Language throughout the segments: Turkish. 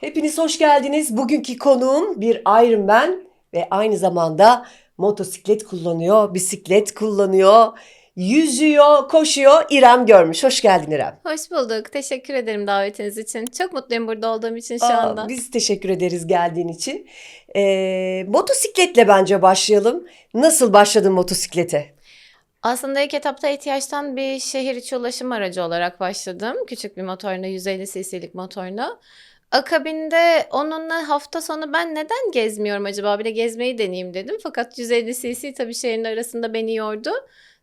Hepiniz hoş geldiniz. Bugünkü konuğum bir Ironman ve aynı zamanda motosiklet kullanıyor, bisiklet kullanıyor, yüzüyor, koşuyor. İrem Görmüş. Hoş geldin İrem. Hoş bulduk. Teşekkür ederim davetiniz için. Çok mutluyum burada olduğum için şu Aa, anda. Biz teşekkür ederiz geldiğin için. Ee, motosikletle bence başlayalım. Nasıl başladın motosiklete? Aslında ilk etapta ihtiyaçtan bir şehir içi ulaşım aracı olarak başladım. Küçük bir motorla, 150 cc'lik motorla. Akabinde onunla hafta sonu ben neden gezmiyorum acaba? Bir de gezmeyi deneyeyim dedim. Fakat 150 cc tabii şehrin arasında beni yordu.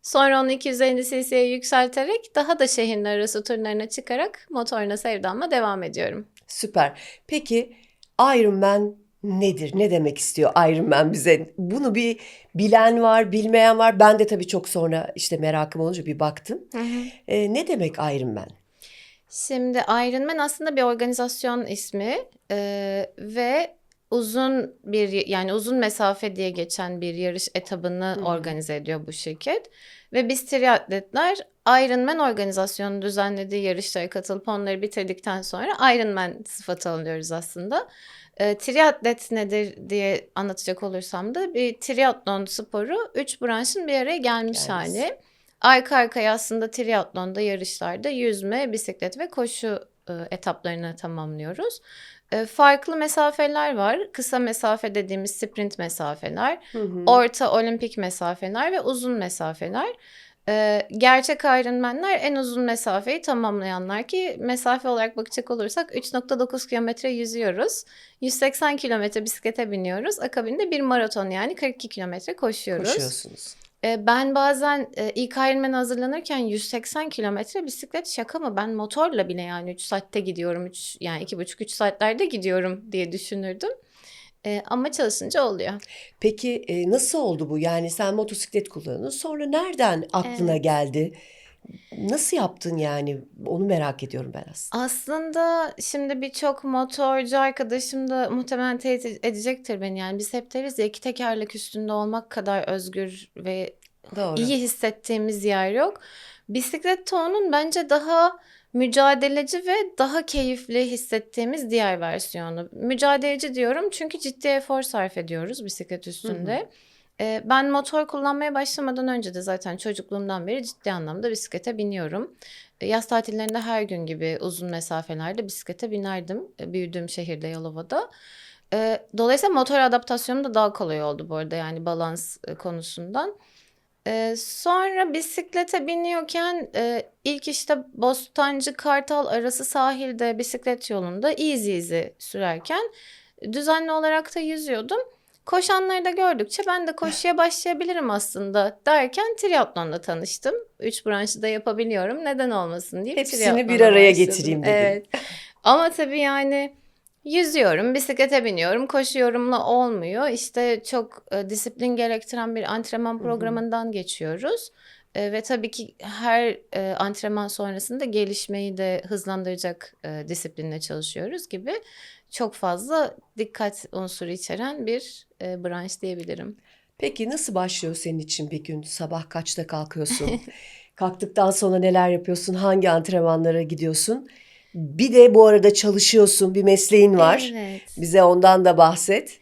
Sonra onu 250 cc'ye yükselterek daha da şehrin arası turlarına çıkarak motorla sevdamla devam ediyorum. Süper. Peki Ironman nedir? Ne demek istiyor Ironman bize? Bunu bir bilen var, bilmeyen var. Ben de tabii çok sonra işte merakım olunca bir baktım. Ee, ne demek Ironman? Şimdi Ironman aslında bir organizasyon ismi Ee, ve uzun bir yani uzun mesafe diye geçen bir yarış etabını Hı. organize ediyor bu şirket. Ve biz triatletler Ironman organizasyonu düzenlediği yarışlara katılıp onları bitirdikten sonra Ironman sıfatı alıyoruz aslında. Ee, triatlet nedir diye anlatacak olursam da bir triatlon sporu üç branşın bir araya gelmiş Gelmiş. hali. Arka arkaya aslında triatlonda yarışlarda yüzme, bisiklet ve koşu e, etaplarını tamamlıyoruz. E, farklı mesafeler var. Kısa mesafe dediğimiz sprint mesafeler, Hı hı. orta olimpik mesafeler ve uzun mesafeler. E, gerçek Ironman'ler en uzun mesafeyi tamamlayanlar ki mesafe olarak bakacak olursak 3.9 kilometre yüzüyoruz. 180 kilometre bisiklete biniyoruz. Akabinde bir maraton yani 42 kilometre koşuyoruz. Koşuyorsunuz. Ben bazen ilk Ironman'a hazırlanırken 180 kilometre bisiklet şaka mı? Ben motorla bile yani 3 saatte gidiyorum. 3, yani 2,5-3 saatlerde gidiyorum diye düşünürdüm. E, ama çalışınca oluyor. Peki e, nasıl oldu bu? Yani sen motosiklet kullanıyorsun. Sonra nereden aklına Evet. geldi? Nasıl yaptın yani? Onu merak ediyorum ben aslında. Aslında şimdi birçok motorcu arkadaşım da muhtemelen teyit edecektir beni. Yani biz hep deriz ya iki tekerlek üstünde olmak kadar özgür ve Doğru. iyi hissettiğimiz yer yok. Bisiklette onun bence daha mücadeleci ve daha keyifli hissettiğimiz diğer versiyonu. Mücadeleci diyorum çünkü ciddi efor sarf ediyoruz bisiklet üstünde. Ee, ben motor kullanmaya başlamadan önce de zaten çocukluğumdan beri ciddi anlamda bisiklete biniyorum. Ee, Yaz tatillerinde her gün gibi uzun mesafelerde bisiklete binerdim e, büyüdüğüm şehirde Yalova'da. Ee, Dolayısıyla motor adaptasyonum da daha kolay oldu bu arada yani balans e, konusundan. Ee, sonra bisiklete biniyorken e, ilk işte Bostancı Kartal arası sahilde bisiklet yolunda easy easy sürerken düzenli olarak da yüzüyordum. Koşanları da gördükçe ben de koşuya başlayabilirim aslında derken triatlonla tanıştım. Üç branşı da yapabiliyorum neden olmasın diye Hepsini bir araya getireyim dedin. Evet. Ama tabii yani yüzüyorum, bisiklete biniyorum, koşuyorumla olmuyor. İşte çok e, disiplin gerektiren bir antrenman programından geçiyoruz. E, ve tabii ki her e, antrenman sonrasında gelişmeyi de hızlandıracak e, disiplinle çalışıyoruz gibi çok fazla dikkat unsuru içeren bir e, branş diyebilirim. Peki nasıl başlıyor senin için bir gün? Sabah kaçta kalkıyorsun? Kalktıktan sonra neler yapıyorsun? Hangi antrenmanlara gidiyorsun? Bir de bu arada çalışıyorsun, bir mesleğin var. Evet. Bize ondan da bahset.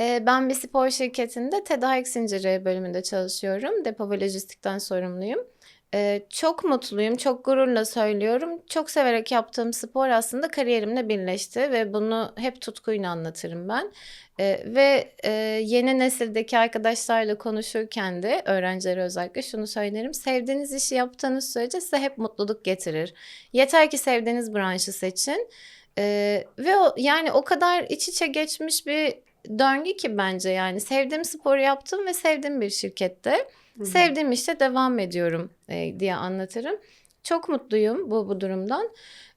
Ee, Ben bir spor şirketinde tedarik zinciri bölümünde çalışıyorum. Depo ve lojistikten sorumluyum. Ee, Çok mutluyum, çok gururla söylüyorum. Çok severek yaptığım spor aslında kariyerimle birleşti ve bunu hep tutkuyla anlatırım ben. Ee, Ve e, yeni nesildeki arkadaşlarla konuşurken de öğrencilere özellikle şunu söylerim. Sevdiğiniz işi yaptığınız sürece size hep mutluluk getirir. Yeter ki sevdiğiniz branşı seçin. Ee, ve o, yani o kadar iç içe geçmiş bir döngü ki bence yani sevdiğim sporu yaptım ve sevdiğim bir şirkette sevdiğim işte devam ediyorum e, diye anlatırım. Çok mutluyum bu bu durumdan.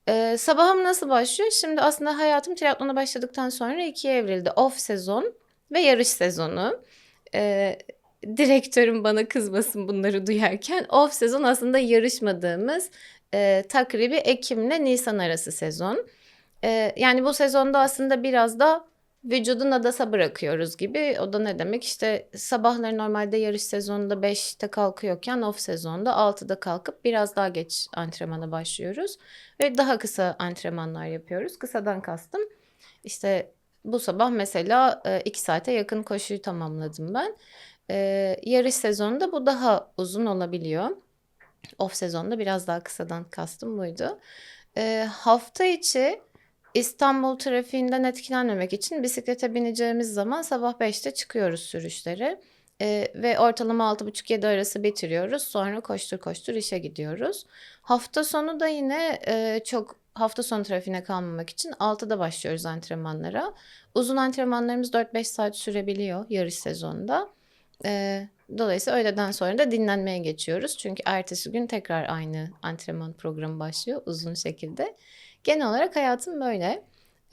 Ee, sabahım nasıl başlıyor? Şimdi aslında hayatım triatlona başladıktan sonra ikiye evrildi. Off sezon ve yarış sezonu. Ee, direktörüm bana kızmasın bunları duyarken. Off sezon aslında yarışmadığımız e, takribi Ekim'le Nisan arası sezon. Ee, yani bu sezonda aslında biraz da vücudu nadasa bırakıyoruz gibi. O da ne demek? İşte sabahları normalde yarış sezonunda 5'te kalkıyorken off sezonda 6'da kalkıp biraz daha geç antrenmana başlıyoruz. Ve daha kısa antrenmanlar yapıyoruz. Kısadan kastım İşte bu sabah mesela e, iki saate yakın koşuyu tamamladım ben. E, yarış sezonunda bu daha uzun olabiliyor. Off sezonda biraz daha kısadan kastım buydu. E, hafta içi İstanbul trafiğinden etkilenmemek için bisiklete bineceğimiz zaman sabah 5'te çıkıyoruz sürüşlere. Ee, ve ortalama 6.30-7 arası bitiriyoruz. Sonra koştur koştur işe gidiyoruz. Hafta sonu da yine e, çok hafta sonu trafiğine kalmamak için 6'da başlıyoruz antrenmanlara. Uzun antrenmanlarımız 4-5 saat sürebiliyor yarış sezonunda. Ee, dolayısıyla öğleden sonra da dinlenmeye geçiyoruz. Çünkü ertesi gün tekrar aynı antrenman programı başlıyor uzun şekilde. Genel olarak hayatım böyle.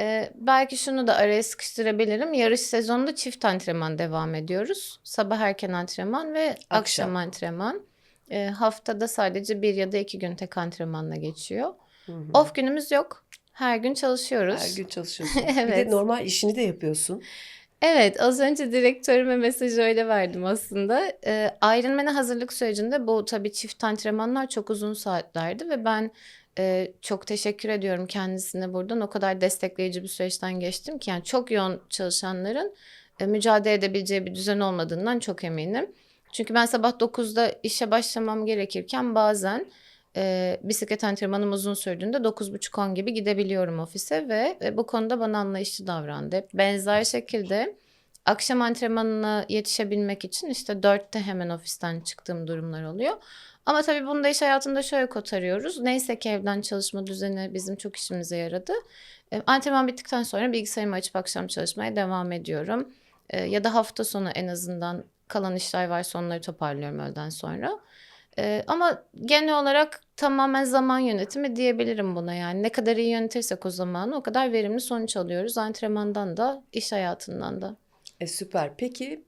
Ee, belki şunu da araya sıkıştırabilirim. Yarış sezonunda çift antrenman devam ediyoruz. Sabah erken antrenman ve akşam, Akşam. antrenman. Ee, haftada sadece bir ya da iki gün tek antrenmanla geçiyor. Hı hı. Off günümüz yok. Her gün çalışıyoruz. Her gün çalışıyorsun. Bir de Evet. normal işini de yapıyorsun. Evet, az önce direktörüme mesajı öyle verdim aslında. Ee, Ironman'e hazırlık sürecinde bu tabii çift antrenmanlar çok uzun saatlerdi ve ben e, çok teşekkür ediyorum kendisine buradan. O kadar destekleyici bir süreçten geçtim ki yani çok yoğun çalışanların e, mücadele edebileceği bir düzen olmadığından çok eminim. Çünkü ben sabah 9'da işe başlamam gerekirken bazen e, bisiklet antrenmanım uzun sürdüğünde 9.30-10 gibi gidebiliyorum ofise ve e, bu konuda bana anlayışlı davrandı. Benzer şekilde akşam antrenmanına yetişebilmek için işte 4'te hemen ofisten çıktığım durumlar oluyor. Ama tabii bunu da iş hayatında şöyle kotarıyoruz. Neyse ki evden çalışma düzeni bizim çok işimize yaradı. E, antrenman bittikten sonra bilgisayarımı açıp akşam çalışmaya devam ediyorum. E, ya da hafta sonu en azından kalan işler varsa onları toparlıyorum öğleden sonra. Ee, ama genel olarak tamamen zaman yönetimi diyebilirim buna yani. Ne kadar iyi yönetirsek o zamanı o kadar verimli sonuç alıyoruz. Antrenmandan da, iş hayatından da. E, süper. Peki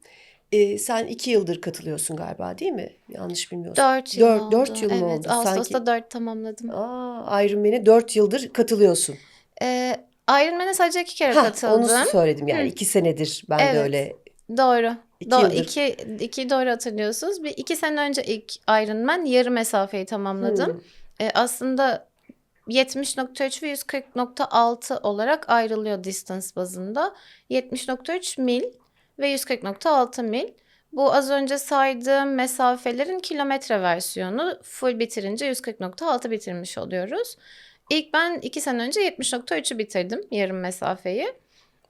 e, sen iki yıldır katılıyorsun galiba değil mi? Yanlış bilmiyorsam. Dört yıl Dört- oldu. dört yıl mı evet, oldu? Ağustos'ta Sanki- dört tamamladım. Aa, Ironman'e dört yıldır katılıyorsun. Ee, Ironman'e sadece iki kere Ha, katıldım. onu söyledim yani Hı. iki senedir ben de Evet. öyle. Doğru. İki Do- yıldır. iki, iki doğru hatırlıyorsunuz. Bir iki sene önce ilk Ironman yarı mesafeyi tamamladım. Hmm. E, aslında 70.3 ve 140.6 olarak ayrılıyor distance bazında. 70.3 mil ve 140.6 mil. Bu az önce saydığım mesafelerin kilometre versiyonu. Full bitirince 140.6 bitirmiş oluyoruz. İlk ben iki sene önce 70.3'ü bitirdim yarım mesafeyi.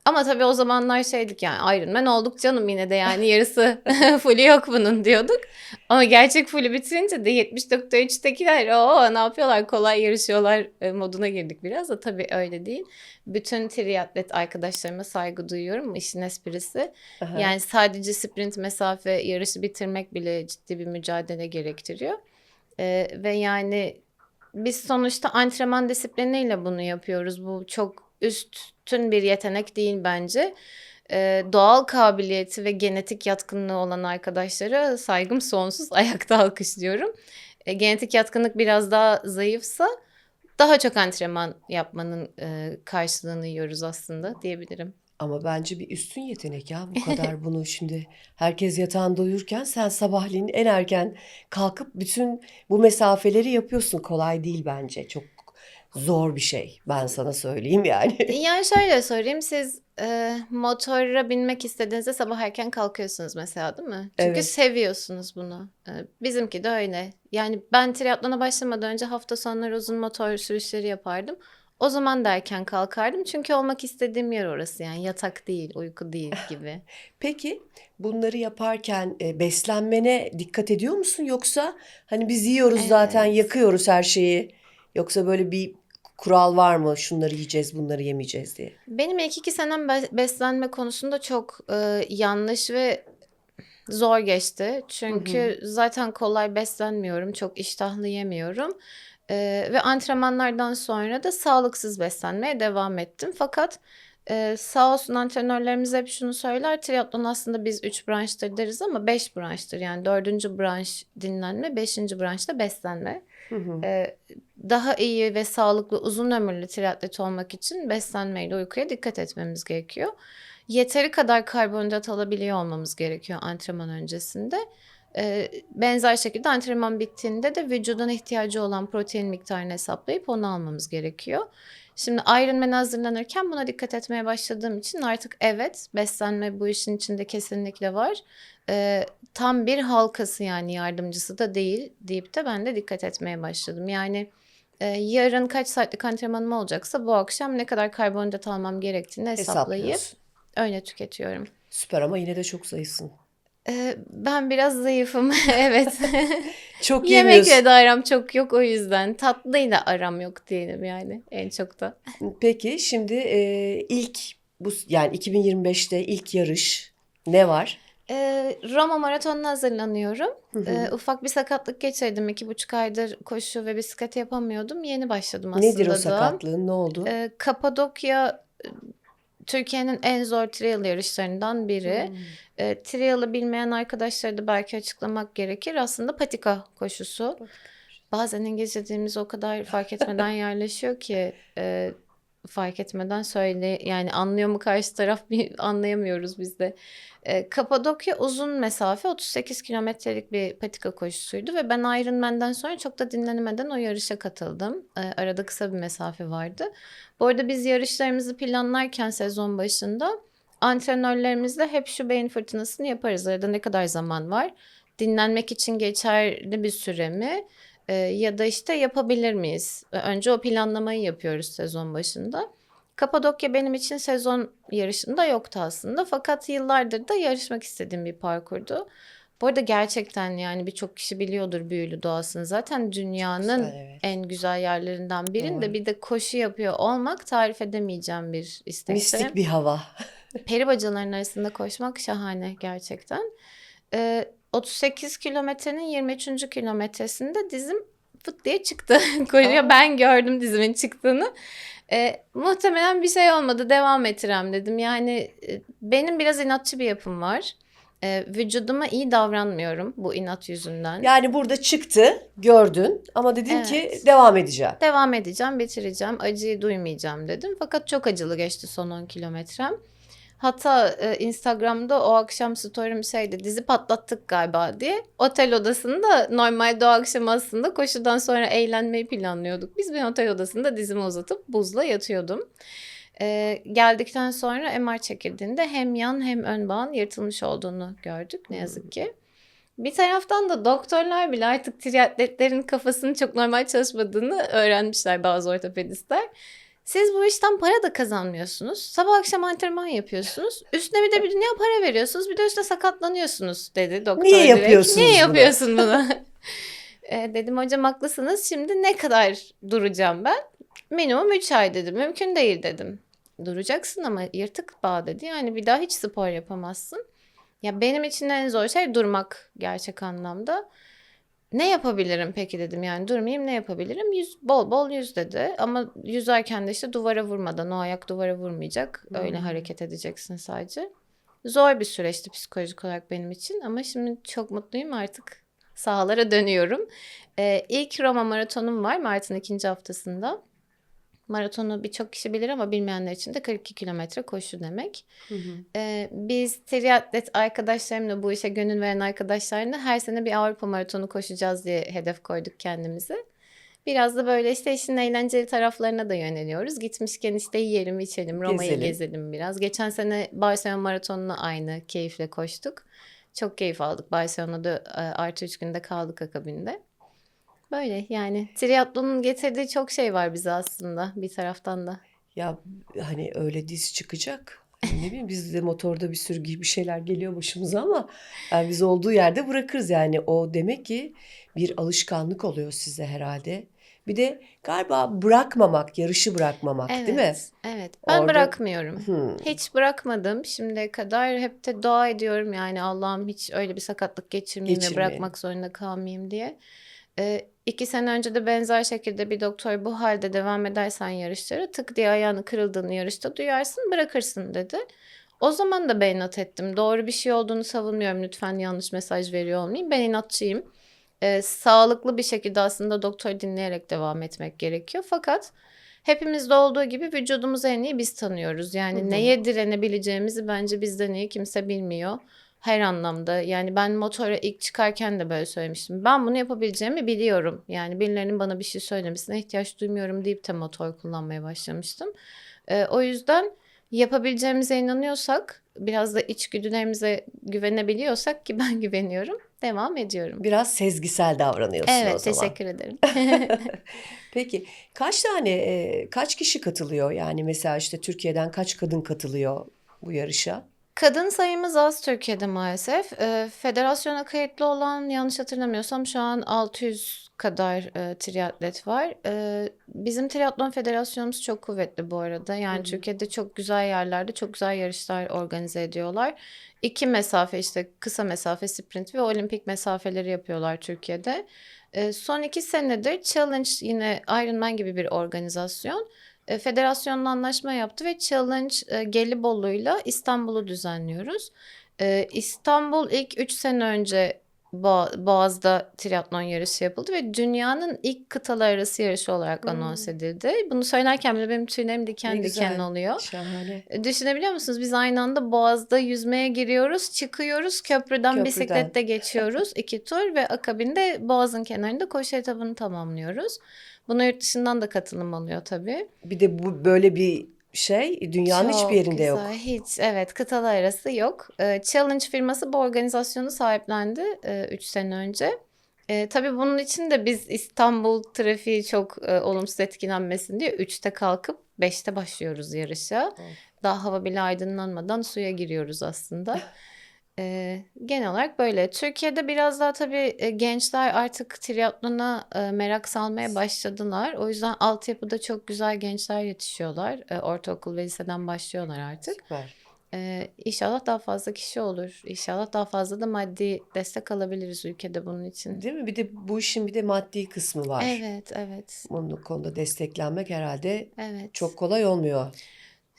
Ama tabii o zamanlar şeydik yani Ironman olduk canım yine de yani yarısı fullü yok bunun diyorduk. Ama gerçek fullü bitirince de 70.3'tekiler o ne yapıyorlar kolay yarışıyorlar e, moduna girdik biraz da tabii öyle değil. Bütün triatlet arkadaşlarıma saygı duyuyorum işin esprisi. Aha. Yani sadece sprint mesafe yarışı bitirmek bile ciddi bir mücadele gerektiriyor. Ee, ve yani biz sonuçta antrenman disipliniyle bunu yapıyoruz. Bu çok üstün bir yetenek değil bence. Ee, doğal kabiliyeti ve genetik yatkınlığı olan arkadaşlara saygım sonsuz ayakta alkışlıyorum. Ee, genetik yatkınlık biraz daha zayıfsa daha çok antrenman yapmanın e, karşılığını yiyoruz aslında diyebilirim. Ama bence bir üstün yetenek ya bu kadar bunu şimdi herkes yatağında uyurken sen sabahleyin en erken kalkıp bütün bu mesafeleri yapıyorsun. Kolay değil bence. Çok zor bir şey. Ben sana söyleyeyim yani. Yani şöyle sorayım siz e, motora binmek istediğinizde sabah erken kalkıyorsunuz mesela değil mi? Çünkü Evet. seviyorsunuz bunu. E, bizimki de öyle. Yani ben triatlona başlamadan önce hafta sonları uzun motor sürüşleri yapardım. O zaman da erken kalkardım çünkü olmak istediğim yer orası yani yatak değil, uyku değil gibi. Peki bunları yaparken e, beslenmene dikkat ediyor musun yoksa hani biz yiyoruz zaten Evet. yakıyoruz her şeyi yoksa böyle bir kural var mı şunları yiyeceğiz bunları yemeyeceğiz diye. Benim ilk iki senem be- beslenme konusunda çok e, yanlış ve zor geçti. Çünkü zaten kolay beslenmiyorum, çok iştahlı yemiyorum. E, ve antrenmanlardan sonra da sağlıksız beslenmeye devam ettim. Fakat e, sağ olsun antrenörlerimiz hep şunu söyler. Triatlon aslında biz üç branştır deriz ama beş branştır. Yani dördüncü branş dinlenme, beşinci branş da beslenme. Hı hı. Ee, daha iyi ve sağlıklı uzun ömürlü triatlet olmak için beslenmeyle uykuya dikkat etmemiz gerekiyor. Yeteri kadar karbonhidrat alabiliyor olmamız gerekiyor antrenman öncesinde. Ee, benzer şekilde antrenman bittiğinde de vücudun ihtiyacı olan protein miktarını hesaplayıp onu almamız gerekiyor. Şimdi Ironman'e hazırlanırken buna dikkat etmeye başladığım için artık evet beslenme bu işin içinde kesinlikle var. Ee, tam bir halkası yani yardımcısı da değil deyip de ben de dikkat etmeye başladım. Yani e, yarın kaç saatlik antrenmanım olacaksa bu akşam ne kadar karbonhidrat almam gerektiğini hesaplayıp öyle tüketiyorum. Süper ama yine de çok zayıfsın. Ee, ben biraz zayıfım evet. Çok yemiyorsun. Yemekle de aram çok yok o yüzden. Tatlıyla aram yok diyelim yani en çok da. Peki şimdi e, ilk bu yani 2025'te ilk yarış ne var? Ee, Roma maratonuna hazırlanıyorum. Ee, ufak bir sakatlık geçirdim. İki buçuk aydır koşu ve bisiklet yapamıyordum. Yeni başladım aslında Nedir o da. sakatlığın? Ne oldu? Ee, Kapadokya Türkiye'nin en zor trail yarışlarından biri. Hmm. E, trial'ı bilmeyen arkadaşlara da belki açıklamak gerekir. Aslında patika koşusu. Bazen İngilizce dilimiz o kadar fark etmeden yerleşiyor ki e, fark etmeden söyle yani anlıyor mu karşı taraf bir anlayamıyoruz biz de. E, Kapadokya uzun mesafe 38 kilometrelik bir patika koşusuydu ve ben Ironman'den sonra çok da dinlenemeden o yarışa katıldım. E, arada kısa bir mesafe vardı. Bu arada biz yarışlarımızı planlarken sezon başında antrenörlerimizle hep şu beyin fırtınasını yaparız. Arada ne kadar zaman var? Dinlenmek için geçerli bir süre mi? Ee, ya da işte yapabilir miyiz? Önce o planlamayı yapıyoruz sezon başında. Kapadokya benim için sezon yarışında yoktu aslında. Fakat yıllardır da yarışmak istediğim bir parkurdu. Bu arada gerçekten yani birçok kişi biliyordur büyülü doğasını. Zaten dünyanın Güzel, evet. en güzel yerlerinden birinde Doğru. bir de koşu yapıyor olmak tarif edemeyeceğim bir istek. Mistik bir hava. Peri bacaların arasında koşmak şahane gerçekten. Ee, 38 kilometrenin 23. kilometresinde dizim fıt diye çıktı. Koşuyor. Aa. Ben gördüm dizimin çıktığını. Ee, muhtemelen bir şey olmadı devam ettirem dedim. Yani e, benim biraz inatçı bir yapım var. Ee, vücuduma iyi davranmıyorum bu inat yüzünden. Yani burada çıktı, gördün ama dedin ki Evet. devam edeceğim. Devam edeceğim, bitireceğim. Acıyı duymayacağım dedim. Fakat çok acılı geçti son 10 kilometrem. Hatta e, Instagram'da o akşam story'im şeydi dizi patlattık galiba diye. Otel odasında normalde o akşam aslında koşudan sonra eğlenmeyi planlıyorduk. Biz ben otel odasında dizimi uzatıp buzla yatıyordum. E, geldikten sonra MR çekildiğinde hem yan hem ön bağın yırtılmış olduğunu gördük ne yazık ki. Bir taraftan da doktorlar bile artık triatletlerin kafasının çok normal çalışmadığını öğrenmişler bazı ortopedistler. Siz bu işten para da kazanmıyorsunuz. Sabah akşam antrenman yapıyorsunuz. Üstüne bir de bir dünya para veriyorsunuz. Bir de üstüne sakatlanıyorsunuz dedi doktor. Niye direkt. yapıyorsunuz Niye bunu?" yapıyorsun bunu? E, dedim hocam haklısınız. Şimdi ne kadar duracağım ben? Minimum 3 ay dedim. Mümkün değil dedim. Duracaksın ama yırtık bağ dedi. Yani bir daha hiç spor yapamazsın. Ya benim için en zor şey durmak gerçek anlamda. Ne yapabilirim peki dedim yani durmayayım ne yapabilirim? Yüz, bol bol yüz dedi ama yüzerken de işte duvara vurmadan o ayak duvara vurmayacak. Öyle Hmm. hareket edeceksin sadece. Zor bir süreçti psikolojik olarak benim için ama şimdi çok mutluyum artık sahalara dönüyorum. Ee, ilk Roma maratonum var Mart'ın ikinci haftasında. Maratonu birçok kişi bilir ama bilmeyenler için de 42 kilometre koşu demek. Ee, biz triatlet arkadaşlarımla bu işe gönül veren arkadaşlarla her sene bir Avrupa maratonu koşacağız diye hedef koyduk kendimize. Biraz da böyle işte işin eğlenceli taraflarına da yöneliyoruz. Gitmişken işte yiyelim içelim Roma'yı Gezelim. gezelim biraz. Geçen sene Barcelona maratonunu aynı keyifle koştuk. Çok keyif aldık. Barcelona'da e, artı üç günde kaldık akabinde. Böyle yani triatlonun getirdiği çok şey var bize aslında bir taraftan da. Ya hani öyle diz çıkacak. Hani Ne bileyim bizde motorda bir sürü bir şeyler geliyor başımıza ama yani biz olduğu yerde bırakırız yani o demek ki bir alışkanlık oluyor size herhalde. Bir de galiba bırakmamak, yarışı bırakmamak değil mi? Evet. Ben Orada- bırakmıyorum. Hmm. Hiç bırakmadım şimdiye kadar. Hep de dua ediyorum yani Allah'ım hiç öyle bir sakatlık geçirmeyeyim ve Geçirmeyin. bırakmak zorunda kalmayayım diye. Ee, iki sene önce de benzer şekilde bir doktor bu halde devam edersen yarışlara tık diye ayağını kırıldığını yarışta duyarsın bırakırsın dedi. O zaman da ben inat ettim. Doğru bir şey olduğunu savunmuyorum. Lütfen yanlış mesaj veriyor olmayayım. Ben inatçıyım. Ee, sağlıklı bir şekilde aslında doktor dinleyerek devam etmek gerekiyor. Fakat hepimizde olduğu gibi vücudumuzu en iyi biz tanıyoruz. Yani Hı hı. neye direnebileceğimizi bence bizden iyi kimse bilmiyor. Her anlamda. Yani ben motora ilk çıkarken de böyle söylemiştim. Ben bunu yapabileceğimi biliyorum. Yani birilerinin bana bir şey söylemesine ihtiyaç duymuyorum deyip de motor kullanmaya başlamıştım. Ee, o yüzden yapabileceğimize inanıyorsak, biraz da içgüdülerimize güvenebiliyorsak ki ben güveniyorum, devam ediyorum. Biraz sezgisel davranıyorsun o Evet, zaman. teşekkür ederim. Peki kaç tane, e, kaç kişi katılıyor? Yani mesela işte Türkiye'den kaç kadın katılıyor bu yarışa? Kadın sayımız az Türkiye'de maalesef. Ee, federasyona kayıtlı olan yanlış hatırlamıyorsam şu an 600 kadar e, triatlet var. Ee, bizim triatlon federasyonumuz çok kuvvetli bu arada. Yani Hı. Türkiye'de çok güzel yerlerde çok güzel yarışlar organize ediyorlar. İki mesafe işte kısa mesafe sprint ve olimpik mesafeleri yapıyorlar Türkiye'de. Ee, son iki senedir Challenge yine Ironman gibi bir organizasyon e, federasyonla anlaşma yaptı ve Challenge e, Gelibolu'yla İstanbul'u düzenliyoruz. E, İstanbul ilk 3 sene önce Boğa- Boğaz'da triatlon yarışı yapıldı ve dünyanın ilk kıtalar arası yarışı olarak Hmm. anons edildi. Bunu söylerken bile benim tüylerim diken Ne diken güzel. oluyor. Şahane. E, Düşünebiliyor musunuz? Biz aynı anda Boğaz'da yüzmeye giriyoruz, çıkıyoruz, köprüden, Köprüden. bisiklette geçiyoruz iki tur ve akabinde Boğaz'ın kenarında koşu etabını tamamlıyoruz. Buna yurt dışından da katılım alıyor tabii. Bir de bu böyle bir şey dünyanın Çok hiçbir yerinde yok. güzel. Hiç evet kıtalar arası yok. Ee, Challenge firması bu organizasyonu sahiplendi 3 sene önce. Ee, tabii bunun için de biz İstanbul trafiği çok e, olumsuz etkilenmesin diye 3'te kalkıp 5'te başlıyoruz yarışa. Daha hava bile aydınlanmadan suya giriyoruz aslında. Ee, genel olarak böyle. Türkiye'de biraz daha tabii e, gençler artık triatlona e, merak salmaya başladılar. O yüzden altyapıda çok güzel gençler yetişiyorlar. E, ortaokul ve liseden başlıyorlar artık. Süper. Ee, inşallah daha fazla kişi olur. İnşallah daha fazla da maddi destek alabiliriz ülkede bunun için. Değil mi? Bir de bu işin bir de maddi kısmı var. Evet, evet, Bunun konuda desteklenmek herhalde evet. çok kolay olmuyor.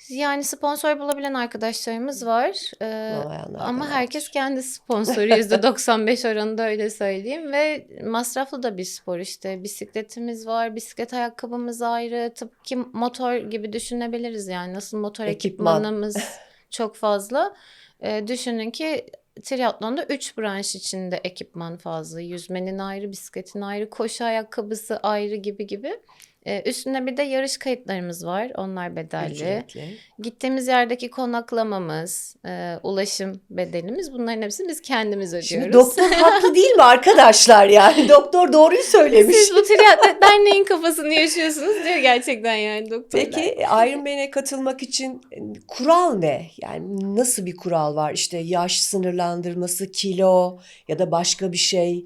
Yani sponsor bulabilen arkadaşlarımız var. Ee, ama herkes kendi sponsoru. %95 oranında öyle söyleyeyim. Ve masraflı da bir spor işte. Bisikletimiz var bisiklet ayakkabımız ayrı. Tıpkı motor gibi düşünebiliriz yani. Nasıl motor Ekipman. ekipmanımız çok fazla. Ee, düşünün ki triatlonda 3 branş içinde ekipman fazla. Yüzmenin ayrı bisikletin ayrı koşu ayakkabısı ayrı gibi gibi Ee, üstüne bir de yarış kayıtlarımız var onlar bedelli. Ücretli. Gittiğimiz yerdeki konaklamamız, e, ulaşım bedelimiz bunların hepsini biz kendimiz ödüyoruz. Şimdi doktor haklı değil mi arkadaşlar yani? Doktor doğruyu söylemiş. Siz bu triatletler neyin kafasını yaşıyorsunuz diyor gerçekten yani doktorlar. Peki Ironman'e katılmak için e, kural ne? Yani nasıl bir kural var? İşte yaş sınırlandırması, kilo ya da başka bir şey.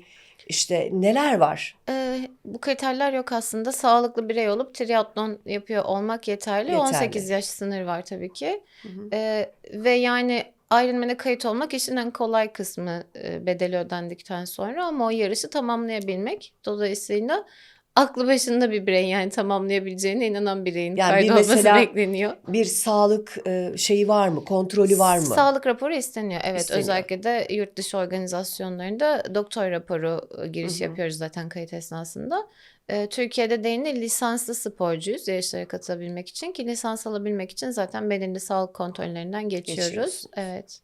İşte neler var? Ee, bu kriterler yok aslında. Sağlıklı birey olup triatlon yapıyor olmak yeterli. Yeterli. 18 yaş sınır var tabii ki. Hı hı. Ee, ve yani Ironman'e kayıt olmak işin en kolay kısmı e, bedeli ödendikten sonra ama o yarışı tamamlayabilmek. Dolayısıyla aklı başında bir birey yani tamamlayabileceğine inanan bireyin Yani bir kaydı olması mesela bekleniyor. Bir sağlık e, şeyi var mı? Kontrolü var mı? Sağlık raporu isteniyor. Evet İsteniyor. özellikle de yurt dışı organizasyonlarında doktor raporu e, giriş Hı hı. yapıyoruz zaten kayıt esnasında. Ee, Türkiye'de de yine lisanslı sporcuyuz yarışlara katılabilmek için ki lisans alabilmek için zaten belirli sağlık kontrollerinden geçiyoruz. Evet.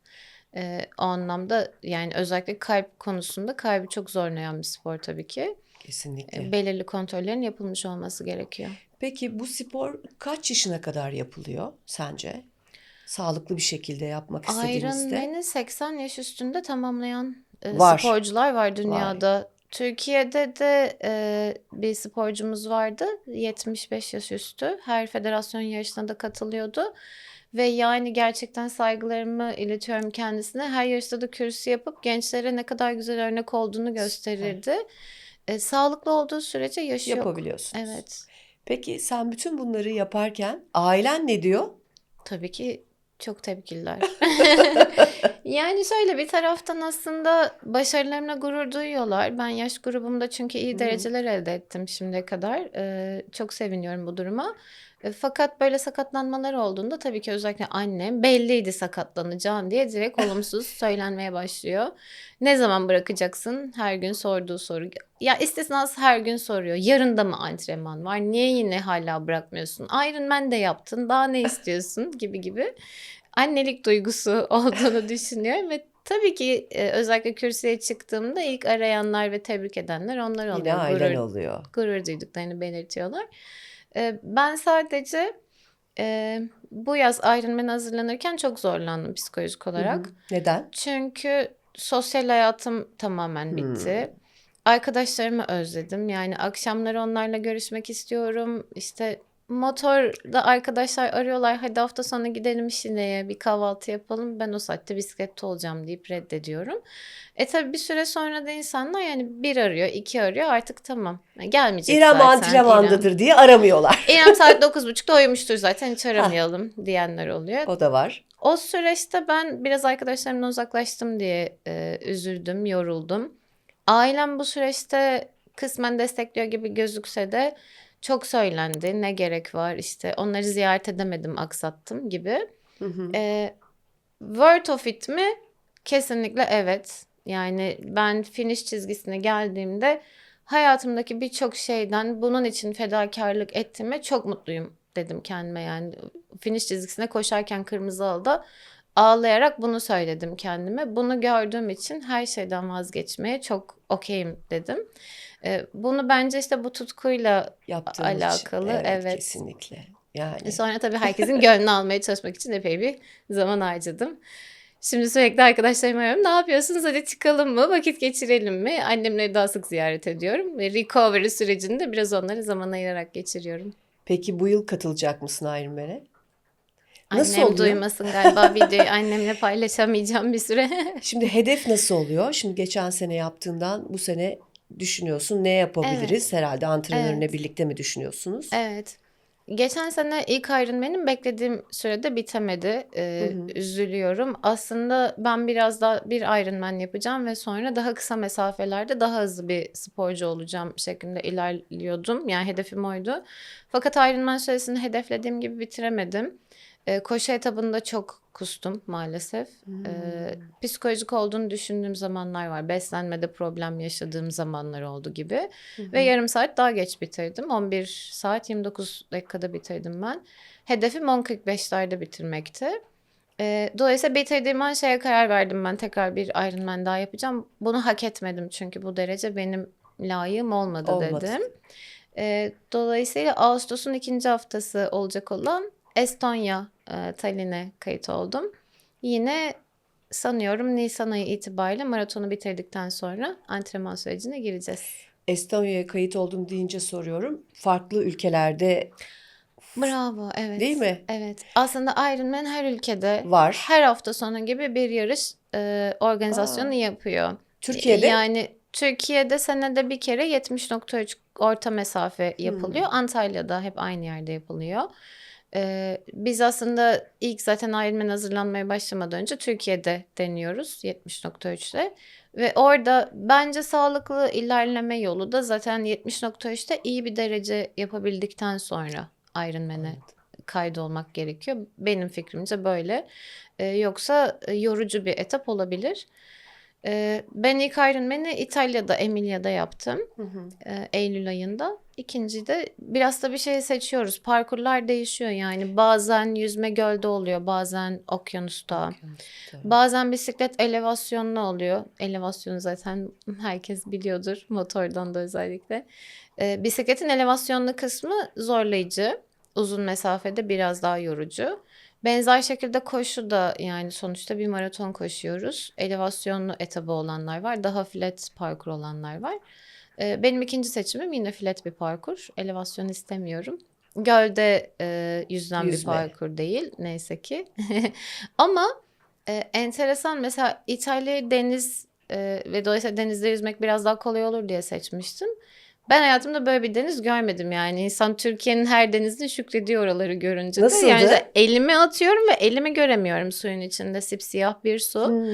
Ee, o anlamda yani özellikle kalp konusunda kalbi çok zorlayan bir spor tabii ki. Kesinlikle. Ee, belirli kontrollerin yapılmış olması gerekiyor. Peki bu spor kaç yaşına kadar yapılıyor sence? Sağlıklı bir şekilde yapmak istediğimizde. Ironman'i 80 yaş üstünde tamamlayan e, Var. sporcular var dünyada. Türkiye'de de e, bir sporcumuz vardı 75 yaş üstü. Her federasyon yarışına da katılıyordu. Ve yani gerçekten saygılarımı iletiyorum kendisine. Her yarışta da kürsü yapıp gençlere ne kadar güzel örnek olduğunu gösterirdi. E, sağlıklı olduğu sürece yaşı yok. Yapabiliyorsunuz. Evet. Peki sen bütün bunları yaparken ailen ne diyor? Tabii ki çok tepkililer. yani şöyle bir taraftan aslında başarılarımla gurur duyuyorlar. Ben yaş grubumda çünkü iyi dereceler elde ettim şimdiye kadar. Ee, çok seviniyorum bu duruma. E, Fakat böyle sakatlanmalar olduğunda tabii ki özellikle annem belliydi sakatlanacağın diye direkt olumsuz söylenmeye başlıyor. Ne zaman bırakacaksın? Her gün sorduğu soru. Ya istisnası her gün soruyor. Yarın da mı antrenman var? Niye yine hala bırakmıyorsun? Ironman de yaptın. Daha ne istiyorsun? gibi gibi. Annelik duygusu olduğunu düşünüyorum ve Tabii ki e, özellikle kürsüye çıktığımda ilk arayanlar ve tebrik edenler onlar oluyor. Yine ailen Gurur, oluyor. gurur duyduklarını belirtiyorlar. E, ben sadece e, bu yaz Ironman hazırlanırken çok zorlandım psikolojik olarak. Neden? Çünkü sosyal hayatım tamamen bitti. Arkadaşlarımı özledim. Yani akşamları onlarla görüşmek istiyorum. İşte motorda arkadaşlar arıyorlar. Hadi hafta sonu gidelim Şile'ye bir kahvaltı yapalım. Ben o saatte bisiklette olacağım deyip reddediyorum. E tabii bir süre sonra da insanlar yani bir arıyor, iki arıyor artık tamam. Gelmeyecek İrem zaten. antrenmandadır diye aramıyorlar. İrem, saat 9.30'da uyumuştur zaten hiç aramayalım diyenler oluyor. O da var. O süreçte ben biraz arkadaşlarımdan uzaklaştım diye e, üzüldüm, yoruldum. Ailem bu süreçte kısmen destekliyor gibi gözükse de çok söylendi. Ne gerek var işte onları ziyaret edemedim, aksattım gibi. Hı hı. E, word of it mi? Kesinlikle evet. Yani ben finish çizgisine geldiğimde hayatımdaki birçok şeyden bunun için fedakarlık ettiğime çok mutluyum dedim kendime yani. Finish çizgisine koşarken kırmızı halıda ağlayarak bunu söyledim kendime. Bunu gördüğüm için her şeyden vazgeçmeye çok okeyim dedim. Ee, bunu bence işte bu tutkuyla Yaptığın alakalı, için. evet. Kesinlikle. Yani. Sonra tabii herkesin gönlünü almaya çalışmak için epey bir zaman harcadım. Şimdi sürekli arkadaşlarımı arıyorum. Ne yapıyorsunuz? Hadi çıkalım mı? Vakit geçirelim mi? Annemleri daha sık ziyaret ediyorum. Ve recovery sürecinde biraz onlara zaman ayırarak geçiriyorum. Peki bu yıl katılacak mısın Ironman'e? Nasıl Annem oluyor? duymasın galiba videoyu. Annemle paylaşamayacağım bir süre. Şimdi hedef nasıl oluyor? Şimdi geçen sene yaptığından bu sene düşünüyorsun. Ne yapabiliriz? Herhalde antrenörüne Evet. birlikte mi düşünüyorsunuz? Evet. Geçen sene ilk Ironman'im beklediğim sürede bitemedi. Ee, Hı hı. Üzülüyorum. Aslında ben biraz daha bir Ironman yapacağım ve sonra daha kısa mesafelerde daha hızlı bir sporcu olacağım şeklinde ilerliyordum. Yani hedefim oydu. Fakat Ironman süresini hedeflediğim gibi bitiremedim. Ee, koşu etabında çok kustum maalesef. Ee, psikolojik olduğunu düşündüğüm zamanlar var. Beslenmede problem yaşadığım zamanlar oldu gibi. Ve yarım saat daha geç bitirdim. 11 saat 29 dakikada bitirdim ben. Hedefim 10.45'lerde bitirmekti. Ee, dolayısıyla bitirdiğim an şeye karar verdim ben tekrar bir Ironman daha yapacağım. Bunu hak etmedim çünkü bu derece benim layığım olmadı, Olmadı. dedim. Dolayısıyla Ağustos'un ikinci haftası olacak olan Estonya e, Tallinn'e kayıt oldum. Yine sanıyorum Nisan ayı itibariyle maratonu bitirdikten sonra antrenman sürecine gireceğiz. Estonya'ya kayıt oldum deyince soruyorum. Farklı ülkelerde Bravo, evet. Değil mi? Evet. Aslında Ironman her ülkede var. her hafta sonu gibi bir yarış e, organizasyonu Aa. yapıyor. Türkiye'de Yani Türkiye'de senede bir kere 70.3 orta mesafe yapılıyor. Antalya'da hep aynı yerde yapılıyor. Ee, biz aslında ilk zaten Ironman hazırlanmaya başlamadan önce Türkiye'de deniyoruz 70.3'te. Ve orada bence sağlıklı ilerleme yolu da zaten 70.3'te iyi bir derece yapabildikten sonra Ironman'e kaydolmak gerekiyor. Benim fikrimce böyle. Ee, yoksa e, yorucu bir etap olabilir. Ee, ben ilk Ironman'i İtalya'da, Emilia'da yaptım. Hı hı. e, Eylül ayında. İkinci de biraz da bir şey seçiyoruz. Parkurlar değişiyor yani. Bazen yüzme gölde oluyor, bazen okyanusta. Tabii. Bazen bisiklet elevasyonlu oluyor. Elevasyonu zaten herkes biliyordur motordan da özellikle. Ee, bisikletin elevasyonlu kısmı zorlayıcı. Uzun mesafede biraz daha yorucu. Benzer şekilde koşu da yani sonuçta bir maraton koşuyoruz. Elevasyonlu etabı olanlar var. Daha flat parkur olanlar var. Ee, benim ikinci seçimim yine flat bir parkur. Elevasyon istemiyorum. Gölde e, yüzden bir Yüzme. parkur değil neyse ki. Ama e, enteresan mesela İtalya deniz e, ve dolayısıyla denizde yüzmek biraz daha kolay olur diye seçmiştim. Ben hayatımda böyle bir deniz görmedim yani. İnsan Türkiye'nin her denizine şükrediyor oraları görünce de. Nasıldı? Yani elimi atıyorum ve elimi göremiyorum suyun içinde sipsiyah bir su. Hmm.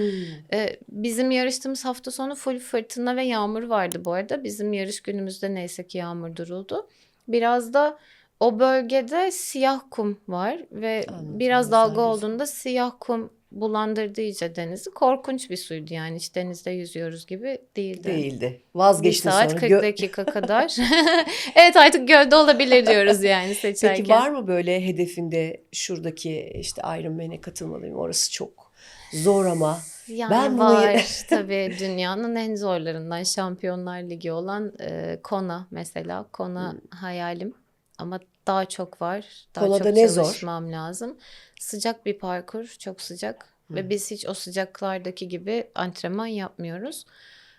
Ee, bizim yarıştığımız hafta sonu full fırtına ve yağmur vardı bu arada. Bizim yarış günümüzde neyse ki yağmur duruldu. Biraz da o bölgede siyah kum var ve Anladım, biraz dalga olduğunda siyah kum bulandırdı iyice denizi. Korkunç bir suydu yani hiç denizde yüzüyoruz gibi değildi. Değildi. Bir Vazgeçtin saat sonra. 40 Gö- dakika kadar. evet artık gölde olabilir diyoruz yani seçerken. Peki var mı böyle hedefinde şuradaki işte Ironman'e katılmalıyım orası çok zor ama Yani Ben bunu- var tabii dünyanın en zorlarından Şampiyonlar Ligi olan e, Kona mesela. Kona hayalim ama daha çok var. Daha Kona'da çok ne zor? çalışmam lazım. Sıcak bir parkur, çok sıcak ve biz hiç o sıcaklardaki gibi antrenman yapmıyoruz.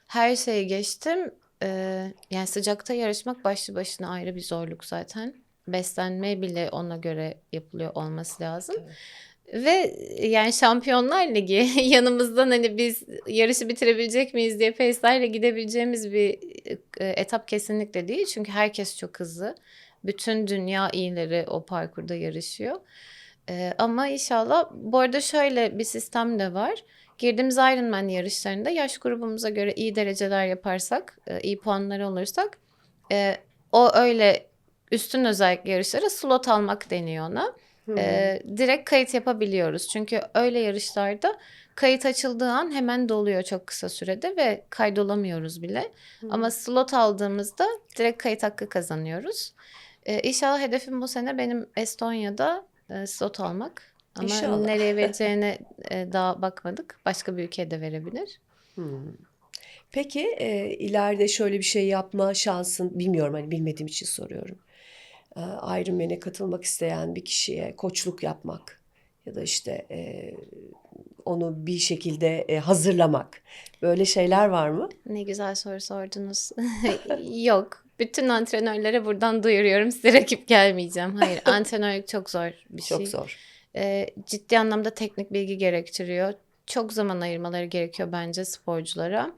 Her şeyi geçtim. E, yani sıcakta yarışmak başlı başına ayrı bir zorluk zaten. Beslenme bile ona göre yapılıyor olması lazım. Ve yani Şampiyonlar Ligi yanımızdan hani biz yarışı bitirebilecek miyiz diye pace'lerle gidebileceğimiz bir e, etap kesinlikle değil. Çünkü herkes çok hızlı. Bütün dünya iyileri o parkurda yarışıyor. E, ama inşallah bu arada şöyle bir sistem de var. Girdiğimiz Ironman yarışlarında yaş grubumuza göre iyi dereceler yaparsak, e, iyi puanları olursak e, o öyle üstün özellik yarışlara slot almak deniyor ona. Ee, direkt kayıt yapabiliyoruz. Çünkü öyle yarışlarda kayıt açıldığı an hemen doluyor çok kısa sürede ve kaydolamıyoruz bile. Ama slot aldığımızda direkt kayıt hakkı kazanıyoruz. Ee, inşallah hedefim bu sene benim Estonya'da e, slot almak. Ama İnşallah. nereye vereceğine e, daha bakmadık. Başka bir ülkeye de verebilir. Peki e, ileride şöyle bir şey yapma şansın bilmiyorum hani bilmediğim için soruyorum. E, Ironman'e katılmak isteyen bir kişiye koçluk yapmak ya da işte e, onu bir şekilde e, hazırlamak böyle şeyler var mı? Ne güzel soru sordunuz. Yok. Bütün antrenörlere buradan duyuruyorum. Size rakip gelmeyeceğim. Hayır, antrenörlük çok zor bir şey. Çok zor. Ee, ciddi anlamda teknik bilgi gerektiriyor. Çok zaman ayırmaları gerekiyor bence sporculara.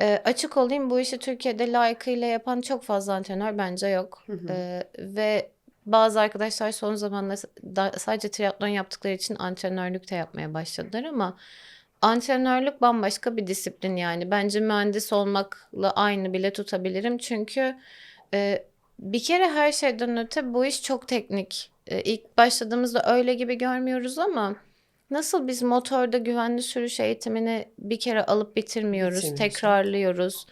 Ee, açık olayım bu işi Türkiye'de layıkıyla yapan çok fazla antrenör bence yok. Ee, ve bazı arkadaşlar son zamanlarda da- sadece triatlon yaptıkları için antrenörlük de yapmaya başladılar ama antrenörlük bambaşka bir disiplin yani. Bence mühendis olmakla aynı bile tutabilirim. Çünkü e, bir kere her şeyden öte bu iş çok teknik. E, ilk başladığımızda öyle gibi görmüyoruz ama nasıl biz motorda güvenli sürüş eğitimini bir kere alıp bitirmiyoruz, Bitirmiyoruz. tekrarlıyoruz.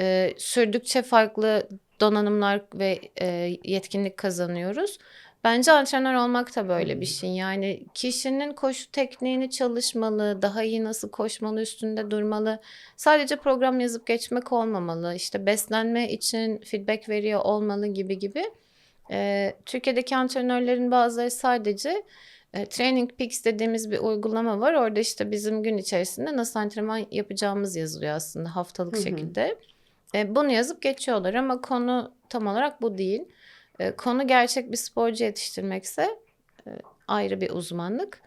E, sürdükçe farklı donanımlar ve e, yetkinlik kazanıyoruz. Bence antrenör olmak da böyle bir şey. Yani kişinin koşu tekniğini çalışmalı, daha iyi nasıl koşmalı, üstünde durmalı. Sadece program yazıp geçmek olmamalı. İşte beslenme için feedback veriyor olmalı gibi gibi. Ee, Türkiye'deki antrenörlerin bazıları sadece e, Training Peaks dediğimiz bir uygulama var. Orada işte bizim gün içerisinde nasıl antrenman yapacağımız yazılıyor aslında haftalık şekilde. E, bunu yazıp geçiyorlar ama konu tam olarak bu değil. E, konu gerçek bir sporcu yetiştirmekse e, ayrı bir uzmanlık.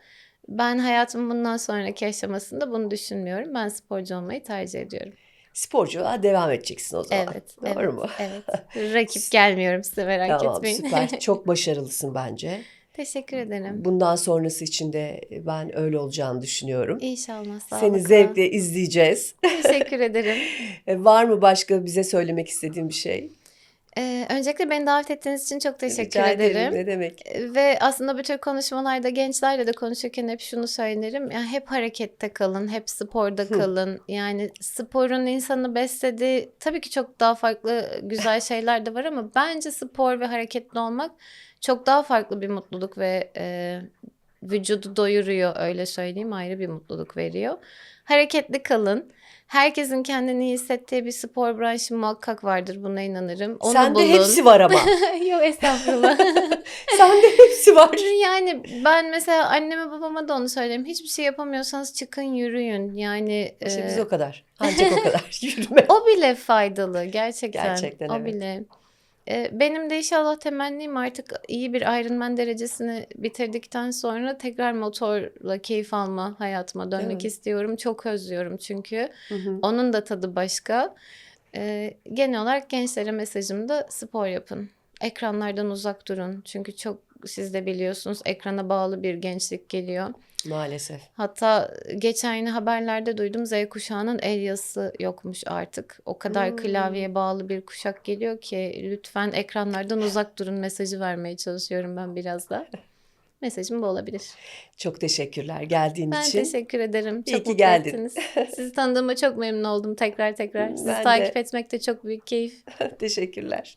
Ben hayatımın bundan sonraki aşamasında bunu düşünmüyorum. Ben sporcu olmayı tercih ediyorum. Sporculuğa devam edeceksin o zaman. Evet. Doğru evet, mu? Evet. Rakip gelmiyorum size merak Tamam etmeyin. süper. Çok başarılısın bence. Teşekkür ederim. Bundan sonrası için de ben öyle olacağını düşünüyorum. İnşallah sağlıkla. Seni zevkle izleyeceğiz. Teşekkür ederim. E, Var mı başka bize söylemek istediğin bir şey? Ee, öncelikle beni davet ettiğiniz için çok teşekkür Rica ederim. Ne demek? Ve aslında bütün konuşmalarda gençlerle de konuşurken hep şunu söylerim. Yani hep harekette kalın, hep sporda kalın. Yani sporun insanı beslediği tabii ki çok daha farklı güzel şeyler de var ama bence spor ve hareketli olmak çok daha farklı bir mutluluk ve e, vücudu doyuruyor öyle söyleyeyim ayrı bir mutluluk veriyor. Hareketli kalın. Herkesin kendini iyi hissettiği bir spor branşı muhakkak vardır buna inanırım. Onu Sende bulun. hepsi var ama. Yok estağfurullah. Sende hepsi var. Yani ben mesela anneme babama da onu söylerim. Hiçbir şey yapamıyorsanız çıkın yürüyün. Yani İşte e, biz o kadar. Ancak o kadar. Yürüme. o bile faydalı gerçekten. Gerçekten o evet. bile. Benim de inşallah temennim artık iyi bir Ironman derecesini bitirdikten sonra tekrar motorla keyif alma hayatıma dönmek Evet. istiyorum. Çok özlüyorum çünkü. Hı hı. Onun da tadı başka. E, genel olarak gençlere mesajım da spor yapın. Ekranlardan uzak durun. Çünkü çok siz de biliyorsunuz ekrana bağlı bir gençlik geliyor. Maalesef. Hatta geçen yine haberlerde duydum Z kuşağının el yazısı yokmuş artık. O kadar Hmm. klavyeye bağlı bir kuşak geliyor ki lütfen ekranlardan uzak durun mesajı vermeye çalışıyorum ben biraz da. Mesajım bu olabilir. Çok teşekkürler geldiğin Ben için. teşekkür ederim. İyi Çok ki mutlu geldin. ettiniz. Sizi tanıdığıma çok memnun oldum tekrar tekrar. Sizi Ben de. takip etmek de çok büyük keyif. Teşekkürler.